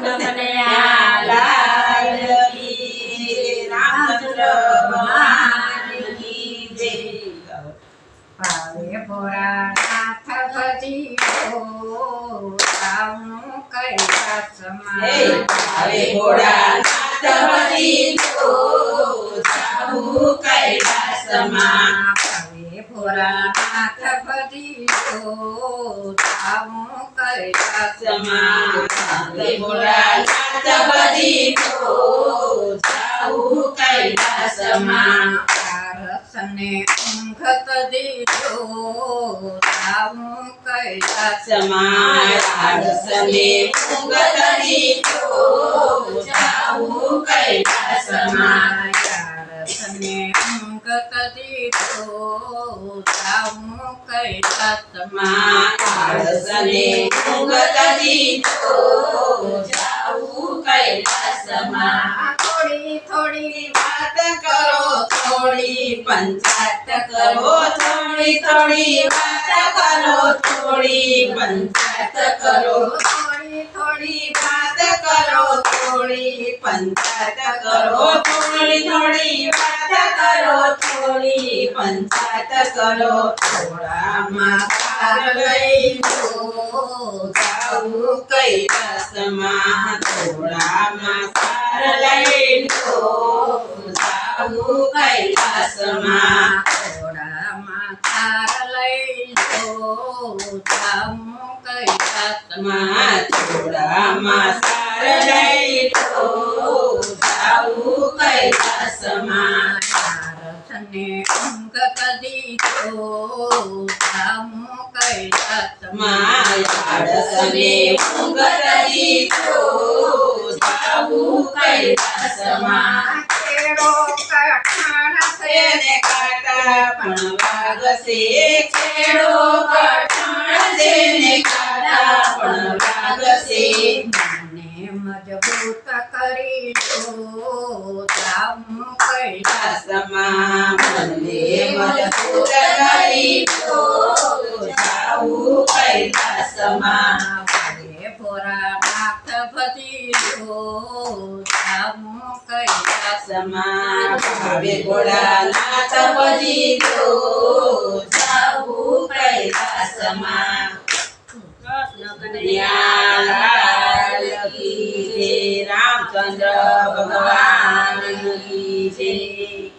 કનૈયા લાલ કી રામચંદ્ર ભગવાન કી જય ભાવે ભોળાનાથ ભજીયો રામનું કૈલાસમાં હે આવે ભોળાનાથ ભજીયો જાવું કૈલાસમાં ભાવે જાવું કૈલાસમાં પારસને ઊંઘ દીધો રામનું કૈલાસમાં સમારાસને મુગત દીધો જાવું કૈલાસમાં પારસને ઊંઘ દીધો રામનું કૈલાસમાં માણસને મુગત તો જાવું કૈલાસમાં. થોડી થોડી વાત કરો, થોડી પંચાયત કરો, થોડી થોડી વાત કરો, થોડી પંચાયત કરો. થોડી થોડી વાત કરો, થોડી પંચાયત કરો, થોડી થોડી વાત કરો, થોડી પંચાત કરો. થોડામાં લઈ લો જાવું કૈલાસમાં થોડામાં કાર લઈ લો જાવું કૈલાસમાં. થોડામાં તાર લઈ લો જાઉં કૈલાસમાં. થોડામાં સાર લઈ લો જાવું કૈલાસમાં. પારસને ઊંઘ મુગત દીધો જાવું કૈલાસમાં કેળો કઠણ તેને કાટા પણ વાગશે છેડો કઠણ જેને કાટા પણ વાગશે મને મજબૂત કરી દો कैलासमा भन्ने मधुरगाईको जाऊ कैलासमा भन्ने भगवान। Jesus.